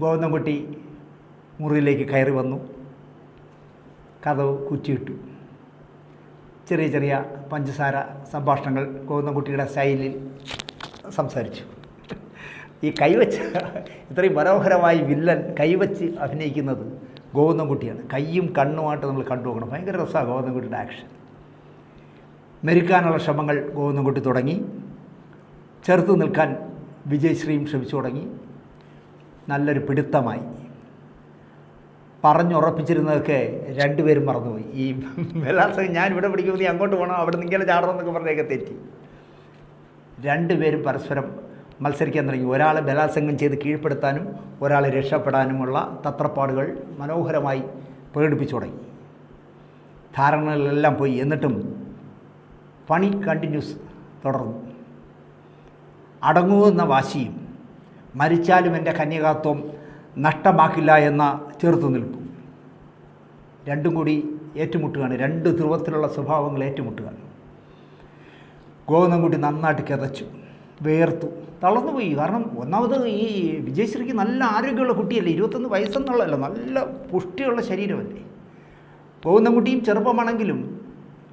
ഗോവിന്ദൻകുട്ടി മുറിയിലേക്ക് കയറി വന്നു. കഥവ് കുറ്റിയിട്ടു. ചെറിയ ചെറിയ പഞ്ചസാര സംഭാഷണങ്ങൾ ഗോവിന്ദൻകുട്ടിയുടെ സ്റ്റൈലിൽ സംസാരിച്ചു. ഈ കൈവച്ച് ഇത്രയും മനോഹരമായി വില്ലൻ കൈവച്ച് അഭിനയിക്കുന്നത് ഗോവിന്ദൻകുട്ടിയാണ്. കൈയും കണ്ണുമായിട്ട് നമ്മൾ കണ്ടു ഭയങ്കര രസമാണ് ഗോവിന്ദൻകുട്ടിയുടെ ആക്ഷൻ മെരുക്കാനുള്ള ശ്രമങ്ങൾ ഗോവിന്ദൻകുട്ടി തുടങ്ങി. ചെറുത്ത് നിൽക്കാൻ വിജയശ്രീയും ശ്രമിച്ചു തുടങ്ങി. നല്ലൊരു പിടുത്തമായി. പറഞ്ഞുറപ്പിച്ചിരുന്നതൊക്കെ രണ്ടുപേരും മറന്നുപോയി. ഈ ബലാത്സംഗം ഞാൻ ഇവിടെ പിടിക്കുമ്പോൾ നീ അങ്ങോട്ട് പോകണം അവിടെ നിന്ന് ഇങ്ങനെ ചാടണം എന്നൊക്കെ പറഞ്ഞൊക്കെ തെറ്റി. രണ്ടുപേരും പരസ്പരം മത്സരിക്കാൻ തുടങ്ങി. ഒരാളെ ബലാത്സംഗം ചെയ്ത് കീഴ്പ്പെടുത്താനും ഒരാളെ രക്ഷപ്പെടാനുമുള്ള തത്രപ്പാടുകൾ മനോഹരമായി പ്രകടിപ്പിച്ചു തുടങ്ങി. ധാരണകളിലെല്ലാം പോയി. എന്നിട്ടും പണി കണ്ടിന്യൂസ് തുടർന്നു. അടങ്ങുമെന്ന വാശിയും മരിച്ചാലും എന്റെ കന്യകാത്വം നഷ്ടമാക്കില്ല എന്ന ചെറുത്തുനിൽപ്പും രണ്ടും കൂടി ഏറ്റുമുട്ടുകയാണ്. രണ്ട് ധ്രുവത്തിലുള്ള സ്വഭാവങ്ങൾ ഏറ്റുമുട്ടുകയാണ്. ഗോവിന്ദൻകുട്ടി നന്നായിട്ട് കിതച്ചു വേർത്തു തളർന്നുപോയി. കാരണം ഒന്നാമത് ഈ വിജയശ്രീക്ക് നല്ല ആരോഗ്യമുള്ള കുട്ടിയല്ലേ? ഇരുപത്തൊന്ന് വയസ്സെന്നുള്ളതല്ല നല്ല പുഷ്ടിയുള്ള ശരീരമല്ലേ? ഗോവിന്ദൻകുട്ടിയും ചെറുപ്പമാണെങ്കിലും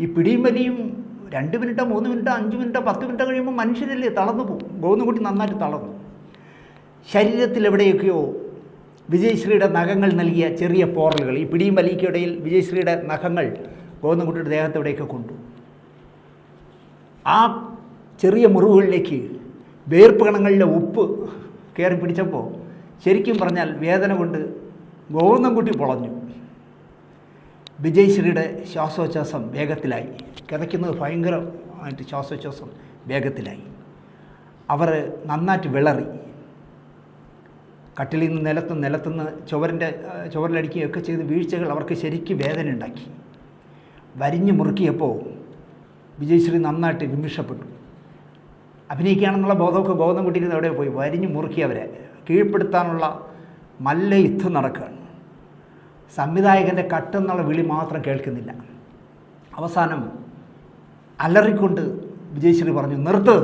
ഈ പിടിയും വലിയും രണ്ട് മിനിറ്റോ മൂന്ന് മിനിറ്റോ അഞ്ച് മിനിറ്റോ പത്ത് മിനിറ്റോ കഴിയുമ്പോൾ മനുഷ്യരല്ലേ തളർന്നു പോകും. ഗോവിന്ദൻകുട്ടി നന്നായിട്ട് തളർന്നു. ശരീരത്തിൽ എവിടെയൊക്കെയോ വിജയശ്രീയുടെ നഖങ്ങൾ നൽകിയ ചെറിയ പോറലുകൾ ഈ പിടിയും വലിയ്ക്കിടയിൽ വിജയശ്രീയുടെ നഖങ്ങൾ ഗോവിന്ദൻകുട്ടിയുടെ ദേഹത്ത് എവിടെയൊക്കെ കൊണ്ടു? ആ ചെറിയ മുറിവുകളിലേക്ക് വേർപ്പ് കണങ്ങളിലെ ഉപ്പ് കയറി പിടിച്ചപ്പോൾ ശരിക്കും പറഞ്ഞാൽ വേദന കൊണ്ട് ഗോവിന്ദൻകുട്ടി പൊളഞ്ഞു. വിജയശ്രീയുടെ ശ്വാസോച്ഛ്വാസം വേഗത്തിലായി. കിതയ്ക്കുന്നത് ഭയങ്കരമായിട്ട് ശ്വാസോച്ഛ്വാസം വേഗത്തിലായി. അവർ നന്നായിട്ട് വിളറി. കട്ടിലിൽ നിന്ന് നിലത്ത് നിലത്തുനിന്ന് ചുവരിന്റെ ചുവരിലടിക്കുകയൊക്കെ ചെയ്ത് വീഴ്ചകൾ അവർക്ക് ശരിക്കും വേദന ഉണ്ടാക്കി വരിഞ്ഞു മുറുക്കിയപ്പോൾ വിജയശ്രീ നന്നായിട്ട് വിമിഷപ്പെട്ടു. അഭിനയിക്കുകയാണെന്നുള്ള ബോധമൊക്കെ ബോധം കിട്ടിയിരുന്ന അവിടെ പോയി. വരിഞ്ഞു മുറുക്കി അവരെ കീഴ്പ്പെടുത്താനുള്ള മല്ല യുദ്ധം നടക്കുകയാണ്. സംവിധായകന്റെ കട്ടെന്നുള്ള വിളി മാത്രം കേൾക്കുന്നില്ല. അവസാനം അലറിക്കൊണ്ട് വിജയശ്രീ പറഞ്ഞു നിർത്ത്.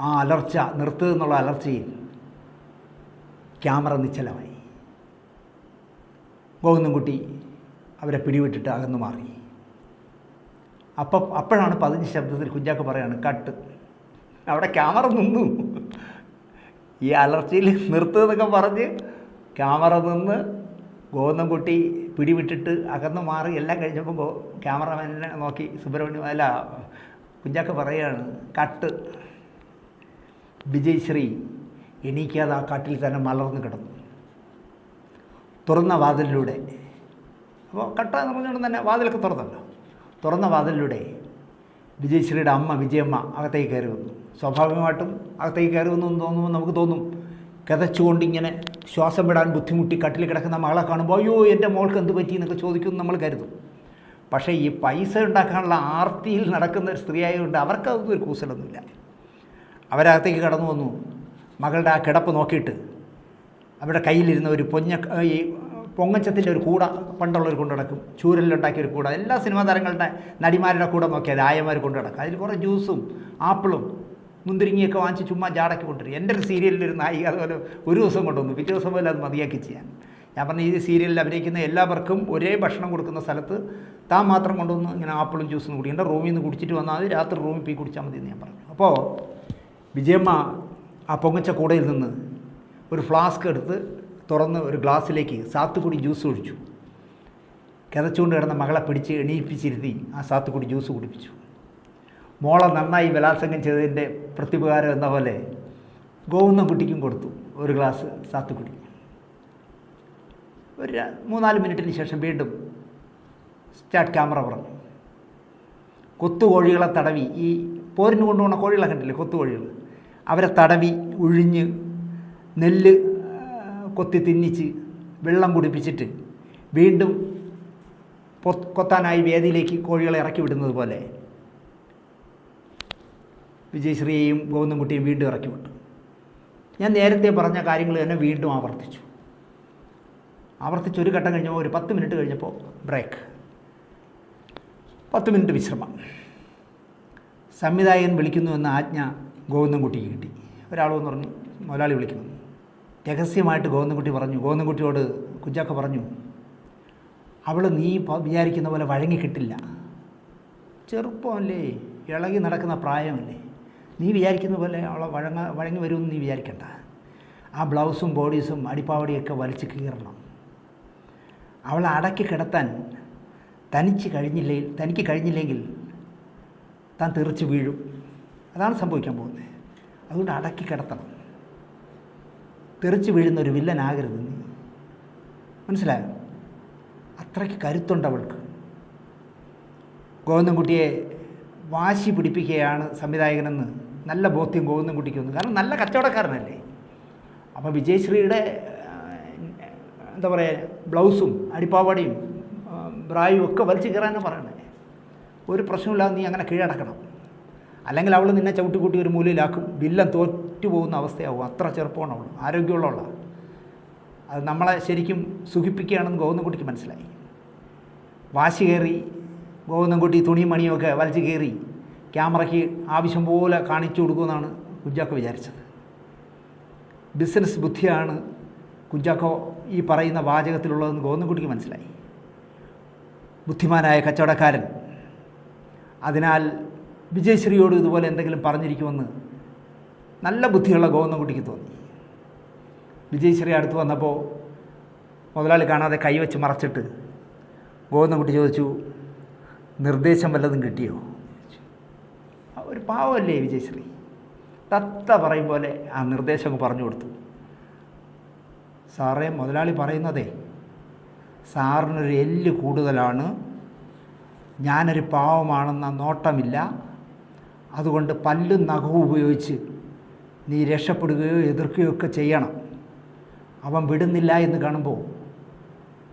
ആ അലർച്ച നിർത്ത് എന്നുള്ള അലർച്ചയിൽ ക്യാമറ നിശ്ചലമായി. ഗോവിന്ദൻകുട്ടി അവരെ പിടിവിട്ടിട്ട് അകന്നു മാറി. അപ്പം അപ്പോഴാണ് പതിഞ്ഞ ശബ്ദത്തിൽ കുഞ്ചാക്ക പറയാണ് കട്ട്. അവിടെ ക്യാമറ നിന്നു. ഈ അലർച്ചയിൽ നിർത്തുന്നതൊക്കെ പറഞ്ഞ് ക്യാമറ നിന്ന് ഗോവിന്ദൻകുട്ടി പിടിവിട്ടിട്ട് അകന്നു മാറി. എല്ലാം കഴിഞ്ഞപ്പോൾ ക്യാമറമാനെ നോക്കി സുബ്രഹ്മണ്യം അല്ല കുഞ്ചാക്ക പറയുകയാണ് കട്ട്. വിജയശ്രീ എണീക്കാതെ ആ കാട്ടിൽ തന്നെ മലർന്ന് കിടന്നു. തുറന്ന വാതിലിലൂടെ. അപ്പോൾ കട്ട എന്ന് പറഞ്ഞുകൊണ്ട് തന്നെ വാതിലൊക്കെ തുറന്നല്ലോ. തുറന്ന വാതിലിലൂടെ വിജയശ്രീയുടെ അമ്മ വിജയമ്മ അകത്തേക്ക് കയറി വന്നു. സ്വാഭാവികമായിട്ടും അകത്തേക്ക് കയറി വന്നു എന്ന് തോന്നുമ്പോൾ നമുക്ക് തോന്നും കിതച്ചുകൊണ്ടിങ്ങനെ ശ്വാസം വിടാൻ ബുദ്ധിമുട്ടി കട്ടിൽ കിടക്കുന്ന മകളെ കാണുമ്പോൾ അയ്യോ എന്റെ മോൾക്ക് എന്ത് പറ്റി? എന്നൊക്കെ ചോദിക്കും നമ്മൾ കരുതും. പക്ഷേ ഈ പൈസ ഉണ്ടാക്കാനുള്ള ആർത്തിയിൽ നടക്കുന്ന ഒരു സ്ത്രീ ആയതുകൊണ്ട് അവർക്കതൊന്നും ഒരു കൂസലൊന്നുമില്ല. അവരകത്തേക്ക് കടന്നു വന്നു. മകളുടെ ആ കിടപ്പ് നോക്കിയിട്ട് അവരുടെ കയ്യിലിരുന്ന ഒരു പൊഞ്ഞ ഈ പൊങ്ങച്ചത്തിന്റെ ഒരു കൂട പണ്ടുള്ളവർ കൊണ്ടു നടക്കും. ചൂരലിലുണ്ടാക്കിയ ഒരു കൂട. എല്ലാ സിനിമാ താരങ്ങളുടെ നടിമാരുടെ കൂടെ നോക്കിയാൽ ആയമാർ കൊണ്ടു നടക്കും. അതിൽ കുറേ ജ്യൂസും ആപ്പിളും മുന്തിരിങ്ങയൊക്കെ വാങ്ങിച്ച് ചുമ്മാ ജാടക്കി കൊണ്ടുവരും. എന്റെ ഒരു സീരിയലിൽ ഒരു നായിക അതുപോലെ ഒരു ദിവസം കൊണ്ടുവന്നു പിറ്റേ ദിവസം പോലെ അത് മതിയാക്കി ചെയ്യാൻ. ഞാൻ പറഞ്ഞ ഈ സീരിയലിൽ അഭിനയിക്കുന്ന എല്ലാവർക്കും ഒരേ ഭക്ഷണം കൊടുക്കുന്ന സ്ഥലത്ത് താൻ മാത്രം കൊണ്ടുവന്ന് ഇങ്ങനെ ആപ്പിളും ജ്യൂസും കുടിക്കേണ്ട റൂമിൽ നിന്ന് കുടിച്ചിട്ട് വന്നാൽ രാത്രി റൂമിൽ പോയി കുടിച്ചാൽ മതി എന്ന് ഞാൻ പറഞ്ഞു. അപ്പോൾ വിജയമ്മ ആ പൊങ്ങച്ച കൂടയിൽ നിന്ന് ഒരു ഫ്ലാസ്ക് എടുത്ത് തുറന്ന് ഒരു ഗ്ലാസ്സിലേക്ക് സാത്തുക്കുടി ജ്യൂസ് ഒഴിച്ചു. കിതച്ചുകൊണ്ട് കിടന്ന മകളെ പിടിച്ച് എണീപ്പിച്ചിരുത്തി ആ സാത്തുക്കുടി ജ്യൂസ് കുടിപ്പിച്ചു. മോളെ നന്നായി ബലാത്സംഗം ചെയ്തതിന്റെ പ്രത്യുപകാരം എന്ന പോലെ ഗോവുന്ന കുട്ടിക്കും കൊടുത്തു ഒരു ഗ്ലാസ് സാത്തുക്കുടി. ഒരു മൂന്നാൽ മിനിറ്റിന് ശേഷം വീണ്ടും സ്റ്റാർട്ട് ക്യാമറ പറഞ്ഞു. കൊത്തുകോഴികളെ തടവി ഈ പോരിന് കൊണ്ടുപോകുന്ന കോഴികളെ കണ്ടില്ലേ? കൊത്തുകോഴികൾ. അവരെ തടവി ഉഴിഞ്ഞ് നെല്ല് കൊത്തി തിന്നിച്ച് വെള്ളം കുടിപ്പിച്ചിട്ട് വീണ്ടും കൊത്താനായി വേദിയിലേക്ക് കോഴികളെ ഇറക്കി വിടുന്നത് പോലെ വിജയശ്രീയെയും ഗോവിന്ദൻകുട്ടിയും വീണ്ടും ഇറക്കി വിട്ടു. ഞാൻ നേരത്തെ പറഞ്ഞ കാര്യങ്ങൾ തന്നെ വീണ്ടും ആവർത്തിച്ചു. ആവർത്തിച്ച് ഒരു ഘട്ടം കഴിഞ്ഞപ്പോൾ ഒരു പത്ത് മിനിറ്റ് കഴിഞ്ഞപ്പോൾ ബ്രേക്ക്. പത്ത് മിനിറ്റ് വിശ്രമം. സംവിധായകൻ വിളിക്കുന്നു എന്ന ആജ്ഞ ഗോവിന്ദൻകുട്ടിക്ക് കിട്ടി. ഒരാൾ വന്ന് പറഞ്ഞു മുതലാളി വിളിക്കുന്നു രഹസ്യമായിട്ട് ഗോവിന്ദൻകുട്ടി പറഞ്ഞു ഗോവിന്ദൻകുട്ടിയോട് കുഞ്ചാക്ക പറഞ്ഞു അവൾ നീ വിചാരിക്കുന്ന പോലെ വഴങ്ങി കിട്ടില്ല. ചെറുപ്പമല്ലേ ഇളകി നടക്കുന്ന പ്രായമല്ലേ. നീ വിചാരിക്കുന്ന പോലെ അവളെ വഴങ്ങ വഴങ്ങി വരുമെന്ന് നീ വിചാരിക്കണ്ട. ആ ബ്ലൗസും ബോഡീസും അടിപ്പാവടിയൊക്കെ വലിച്ച് കീറണം. അവളെ അടക്കി കിടത്താൻ തനിച്ച് കഴിഞ്ഞില്ലേ തനിക്ക് കഴിഞ്ഞില്ലെങ്കിൽ താൻ തെറിച്ച് വീഴും. അതാണ് സംഭവിക്കാൻ പോകുന്നത്. അതുകൊണ്ട് അടക്കി കിടത്തണം. തെറിച്ച് വീഴുന്ന ഒരു വില്ലനാകരുത് നീ. മനസ്സിലായോ? അത്രയ്ക്ക് കരുത്തുണ്ട് അവൾക്ക്. ഗോവിന്ദൻകുട്ടിയെ വാശി പിടിപ്പിക്കുകയാണ് സംവിധായകനെന്ന് നല്ല ബോധ്യം ഗോവിന്ദൻകുട്ടിക്ക് വന്നു. കാരണം നല്ല കച്ചവടക്കാരനല്ലേ. അപ്പോൾ വിജയശ്രീയുടെ എന്താ പറയുക ബ്ലൗസും അടിപ്പാവാടിയും ബ്രായും ഒക്കെ വലിച്ചു കയറാനാണ് പറയണേ. ഒരു പ്രശ്നമില്ലാതെ നീ അങ്ങനെ കീഴടക്കണം. അല്ലെങ്കിൽ അവൾ നിന്നെ ചവിട്ടിക്കൂട്ടി ഒരു മൂലയിലാക്കും. വില്ലൻ തോറ്റു പോകുന്ന അവസ്ഥയാവും. അത്ര ചെറുപ്പമാണ് അവൾ. ആരോഗ്യമുള്ളവളാണ് അത് നമ്മളെ ശരിക്കും സുഖിപ്പിക്കുകയാണെന്ന് ഗോവിന്ദൻകുട്ടിക്ക് മനസ്സിലായി. വാശി കയറി ഗോവിന്ദൻകുട്ടി തുണിയും മണിയൊക്കെ വലിച്ചു കയറി ക്യാമറയ്ക്ക് ആവശ്യം പോലെ കാണിച്ചു കൊടുക്കുമെന്നാണ് കുഞ്ചാക്കോ വിചാരിച്ചത്. ബിസിനസ് ബുദ്ധിയാണ് കുഞ്ചാക്കോ ഈ പറയുന്ന വാചകത്തിലുള്ളതെന്ന് ഗോവിന്ദൻകുട്ടിക്ക് മനസ്സിലായി. ബുദ്ധിമാനായ കച്ചവടക്കാരൻ. അതിനാൽ വിജയശ്രീയോട് ഇതുപോലെ എന്തെങ്കിലും പറഞ്ഞിരിക്കുമെന്ന് നല്ല ബുദ്ധിയുള്ള ഗോവിന്ദൻകുട്ടിക്ക് തോന്നി. വിജയശ്രീ അടുത്ത് വന്നപ്പോൾ മുതലാളി കാണാതെ കൈവച്ച് മറച്ചിട്ട് ഗോവിന്ദൻകുട്ടി ചോദിച്ചു നിർദ്ദേശം വല്ലതും കിട്ടിയോ? ഒരു പാവമല്ലേ വിജയശ്രീ? തത്ത പറയും പോലെ ആ നിർദ്ദേശം പറഞ്ഞു കൊടുത്തു. സാറേ മുതലാളി പറയുന്നതേ സാറിനൊരു എല്ല് കൂടുതലാണ് ഞാനൊരു പാവമാണെന്ന നോട്ടമില്ല അതുകൊണ്ട് പല്ലും നഖവും ഉപയോഗിച്ച് നീ രക്ഷപ്പെടുകയോ എതിർക്കുകയോ ഒക്കെ ചെയ്യണം. അവൻ വിടുന്നില്ല എന്ന് കാണുമ്പോൾ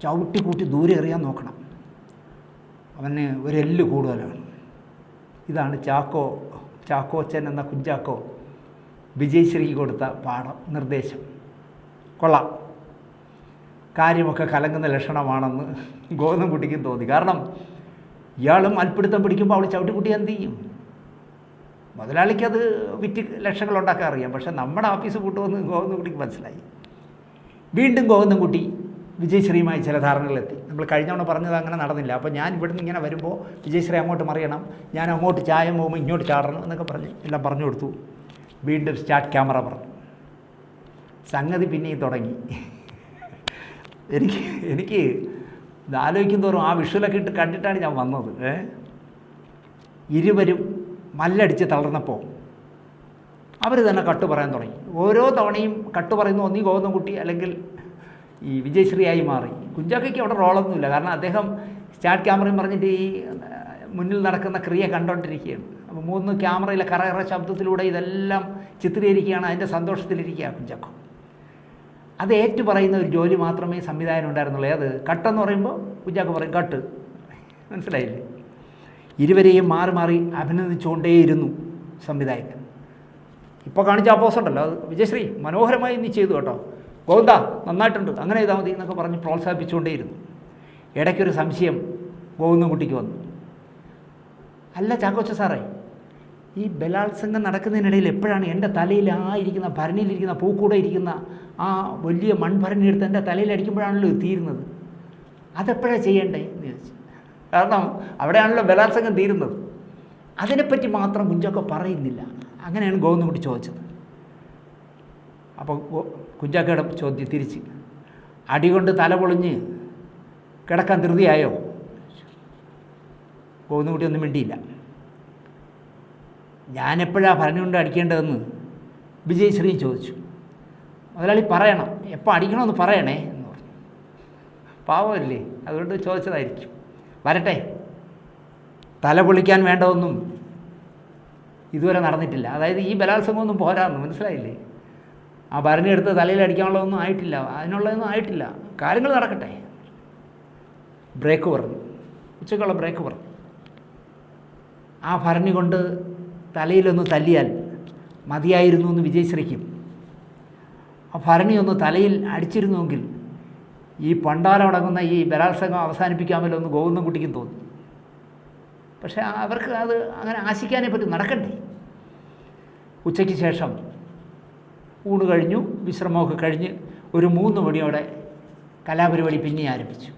ചവിട്ടി കൂട്ടി ദൂരെ എറിയാൻ നോക്കണം. അവന് ഒരെല്ല് കൂടുതലാണ്. ഇതാണ് ചാക്കോ ചാക്കോച്ചൻ എന്ന കുഞ്ചാക്കോ വിജയശ്രീക്ക് കൊടുത്ത പാഠം നിർദ്ദേശം. കൊള്ളാം. കാര്യമൊക്കെ കലങ്ങുന്ന ലക്ഷണമാണെന്ന് ഗോതമ്പുട്ടിക്കും തോന്നി. കാരണം ഇയാളും അൽപ്പിടുത്തം പിടിക്കുമ്പോൾ അവൾ ചവിട്ടിക്കുട്ടി എന്ത് ചെയ്യും? മുതലാളിക്ക് അത് വിറ്റ് ലക്ഷങ്ങൾ ഉണ്ടാക്കാൻ അറിയാം. പക്ഷേ നമ്മുടെ ഓഫീസ് കൂട്ടുമെന്ന് ഗോവിന്ദൻകുട്ടിക്ക് മനസ്സിലായി. വീണ്ടും ഗോവിന്ദൻകുട്ടി വിജയശ്രീയുമായി ചില ധാരണകളിലെത്തി. നമ്മൾ കഴിഞ്ഞ തവണ പറഞ്ഞത് അങ്ങനെ നടന്നില്ല. അപ്പോൾ ഞാൻ ഇവിടുന്ന് ഇങ്ങനെ വരുമ്പോൾ വിജയശ്രീ അങ്ങോട്ട് മറിയണം. ഞാൻ അങ്ങോട്ട് ചായ പോകുമ്പോൾ ഇങ്ങോട്ട് ചാടണം എന്നൊക്കെ പറഞ്ഞ് എല്ലാം പറഞ്ഞു കൊടുത്തു. വീണ്ടും സ്റ്റാർട്ട് ക്യാമറ പറഞ്ഞു. സംഗതി പിന്നെയും തുടങ്ങി. എനിക്ക് എനിക്ക് ആലോചിക്കും തോറും ആ വിഷ്വലൊക്കെ ഇട്ട് കണ്ടിട്ടാണ് ഞാൻ വന്നത്. ഇരുവരും മല്ലടിച്ച് തളർന്നപ്പോൾ അവർ തന്നെ കട്ട് പറയാൻ തുടങ്ങി. ഓരോ തവണയും കട്ട് പറയുന്നു ഒന്നീ ഗോവിന്ദൻകുട്ടി അല്ലെങ്കിൽ ഈ വിജയശ്രീയായി മാറി. കുഞ്ചാക്കയ്ക്ക് അവിടെ റോളൊന്നുമില്ല കാരണം അദ്ദേഹം സ്റ്റാർട്ട് ക്യാമറയും പറഞ്ഞിട്ട് ഈ മുന്നിൽ നടക്കുന്ന ക്രിയ കണ്ടുകൊണ്ടിരിക്കുകയാണ് അപ്പോൾ മൂന്ന് ക്യാമറയിലെ കറകറ ശബ്ദത്തിലൂടെ ഇതെല്ലാം ചിത്രീകരിക്കുകയാണ്. അതിന്റെ സന്തോഷത്തിലിരിക്കുക കുഞ്ചാക്കോ. അത് ഏറ്റു പറയുന്ന ഒരു ജോലി മാത്രമേ സംവിധാനം ഉണ്ടായിരുന്നുള്ളൂ. അത് കട്ടെന്ന് പറയുമ്പോൾ കുഞ്ചാക്കോ പറയും കട്ട്. മനസ്സിലായില്ലേ? ഇരുവരെയും മാറി മാറി അഭിനന്ദിച്ചുകൊണ്ടേയിരുന്നു സംവിധായകൻ. ഇപ്പോൾ കാണിച്ച അപ്പോസ് ഉണ്ടല്ലോ. അത് വിജയശ്രീ മനോഹരമായി നീ ചെയ്തു കേട്ടോ. ഗോവിന്ദ നന്നായിട്ടുണ്ട്. അങ്ങനെ ചെയ്താൽ മതി എന്നൊക്കെ പറഞ്ഞ് പ്രോത്സാഹിപ്പിച്ചുകൊണ്ടേയിരുന്നു. ഇടയ്ക്കൊരു സംശയം ഗോവിന്ദൻകുട്ടിക്ക് വന്നു. അല്ല ചാക്കോച്ച സാറേ ഈ ബലാത്സംഗം നടക്കുന്നതിനിടയിൽ എപ്പോഴാണ് എന്റെ തലയിൽ ആ ഇരിക്കുന്ന ഭരണിയിലിരിക്കുന്ന പൂക്കൂടെ ഇരിക്കുന്ന ആ വലിയ മൺഭരണി എടുത്ത് എന്റെ തലയിൽ അടിക്കുമ്പോഴാണല്ലോ തീരുന്നത്? അതെപ്പോഴാണ് ചെയ്യേണ്ടേ എന്ന് ചോദിച്ചു. കാരണം അവിടെയാണല്ലോ ബലാത്സംഗം തീരുന്നത്. അതിനെപ്പറ്റി മാത്രം കുഞ്ചൊക്കെ പറയുന്നില്ല. അങ്ങനെയാണ് ഗോവിന്ദൻകുട്ടി ചോദിച്ചത്. അപ്പോൾ കുഞ്ചാക്കയുടെ ചോദ്യം തിരിച്ച്. അടികൊണ്ട് തല പൊളിഞ്ഞ് കിടക്കാൻ ധൃതിയായോ? ഗോവിന്ദൻകുട്ടി ഒന്നും മിണ്ടിയില്ല. ഞാനെപ്പോഴാണ് ഭരണി കൊണ്ട് അടിക്കേണ്ടതെന്ന് വിജയശ്രീ ചോദിച്ചു. മുതലാളി പറയണം എപ്പോൾ അടിക്കണമെന്ന് പറയണേ എന്ന് പറഞ്ഞു. പാവമല്ലേ? അതുകൊണ്ട് ചോദിച്ചതായിരിക്കും. വരട്ടെ. തല പൊളിക്കാൻ വേണ്ടതൊന്നും ഇതുവരെ നടന്നിട്ടില്ല. അതായത് ഈ ബലാത്സംഗമൊന്നും പോരാന്ന് മനസ്സിലായില്ലേ? ആ ഭരണിയെടുത്ത് തലയിൽ അടിക്കാനുള്ളതൊന്നും ആയിട്ടില്ല. അതിനുള്ളതൊന്നും ആയിട്ടില്ല. കാര്യങ്ങൾ നടക്കട്ടെ. ബ്രേക്ക് പറഞ്ഞു. ഉച്ചക്കുള്ള ബ്രേക്ക് പറഞ്ഞു. ആ ഭരണി കൊണ്ട് തലയിലൊന്ന് തല്ലിയാൽ മതിയായിരുന്നു എന്ന് വിജയശ്രീക്കും ആ ഭരണി ഒന്ന് തലയിൽ അടിച്ചിരുന്നുവെങ്കിൽ ഈ പണ്ടാരമടങ്ങുന്ന ഈ ബലാത്സംഗം അവസാനിപ്പിക്കാമല്ലോ എന്ന് ഗോവിന്ദൻകുട്ടിക്കും തോന്നി. പക്ഷേ അവർക്ക് അത് അങ്ങനെ ആശിക്കാനേ പറ്റും നടക്കണ്ടേ? ഉച്ചയ്ക്ക് ശേഷം ഊണ് കഴിഞ്ഞു വിശ്രമമൊക്കെ കഴിഞ്ഞ് ഒരു മൂന്ന് മണിയോടെ കലാപരിപാടി പിന്നെ ആരംഭിച്ചു.